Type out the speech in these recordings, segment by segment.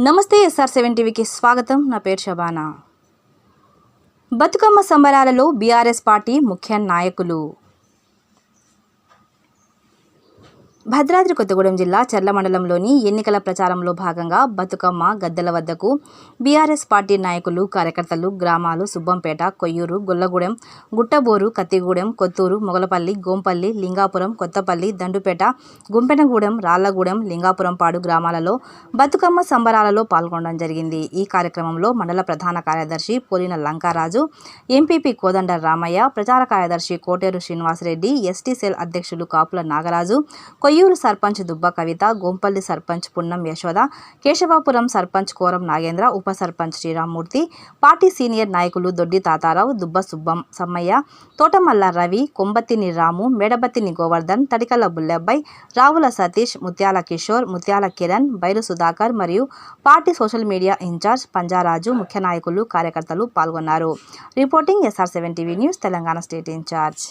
నమస్తే SR seven టీవీకి స్వాగతం. నా పేరు శబానా. బతుకమ్మ సంబరాలలో బీఆర్ఎస్ పార్టీ ముఖ్య నాయకులు. భద్రాద్రి కొత్తగూడెం జిల్లా చర్ల మండలంలోని ఎన్నికల ప్రచారంలో భాగంగా బతుకమ్మ గద్దెల వద్దకు బీఆర్ఎస్ పార్టీ నాయకులు కార్యకర్తలు గ్రామాలు సుబ్బంపేట కొయ్యూరు గొల్లగూడెం గుట్టబోరు కత్తిగూడెం కొత్తూరు మొగలపల్లి గోంపల్లి లింగాపురం కొత్తపల్లి దండుపేట గుంపెనగూడెం రాళ్ళగూడెం లింగాపురంపాడు గ్రామాలలో బతుకమ్మ సంబరాలలో పాల్గొనడం జరిగింది. ఈ కార్యక్రమంలో మండల ప్రధాన కార్యదర్శి పోలిన లంకారాజు ఎంపీపీ కోదండ రామయ్య ప్రచార కార్యదర్శి కోటేరు శ్రీనివాసరెడ్డి ఎస్టీ సెల్ అధ్యక్షులు కాపుల నాగరాజు కొయ్యూరు సర్పంచ్ దుబ్బ కవిత గోంపల్లి సర్పంచ్ పున్నం యశోద కేశవాపురం సర్పంచ్ కోరం నాగేంద్ర ఉప సర్పంచ్ శ్రీరామ్మూర్తి పార్టీ సీనియర్ నాయకులు దొడ్డి తాతారావు దుబ్బ సుబ్బం సమ్మయ్య తోటమల్ల రవి కొంబత్తిని రాము మేడబత్తిని గోవర్ధన్ తడికల బుల్లెబ్బాయ్ రావుల సతీష్ ముత్యాల కిషోర్ ముత్యాల కిరణ్ బైరు సుధాకర్ మరియు party social media incharge Panjaraju ముఖ్య నాయకులు కార్యకర్తలు పాల్గొన్నారు. Reporting SR seven TV news Telangana state incharge.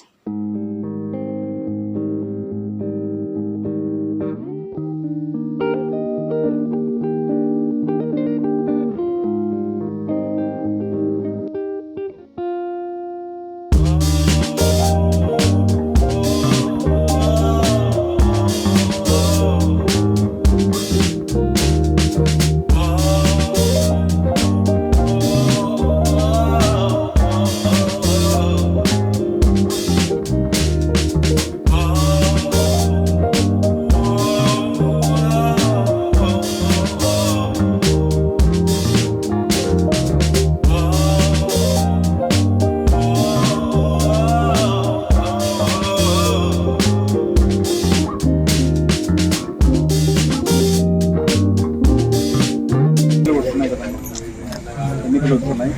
ఎన్నికలు వస్తున్నాయి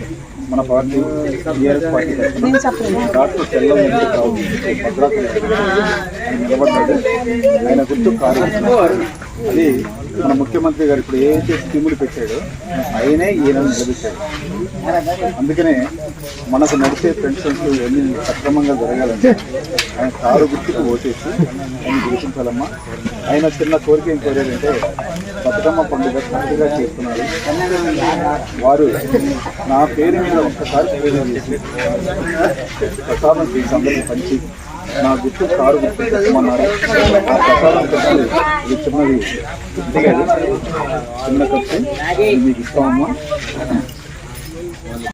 మన party TRS party doctor Chellam ఆయన నిలబడ్డాడు. ఆయన గుర్తు. అది మన ముఖ్యమంత్రి గారు ఇప్పుడు ఏదైతే స్కీములు పెట్టాడో ఆయనే ఈయన నిలబెట్టాడు. అందుకనే మనకు నడిచే పెన్షన్స్ ఇవన్నీ సక్రమంగా జరగాలంటే ఆయన కారు గుర్తుకు ఓటేసి ఆయన గెలిపించాలమ్మా. ఆయన చిన్న కోరిక ఏం కోరారంటే బతుకమ్మ పండుగ చక్కగా చేస్తున్నారు వారు నా పేరు మీద ఒక్కసారి ప్రసాదం చేసి అందరికీ పంచి నా గుర్తు కారు గుర్తు చెప్పమన్నారు ఆ ప్రసాదం పెట్టి ఇది చిన్నది చిన్న ఖర్చు మీకు ఇస్తామమ్మా.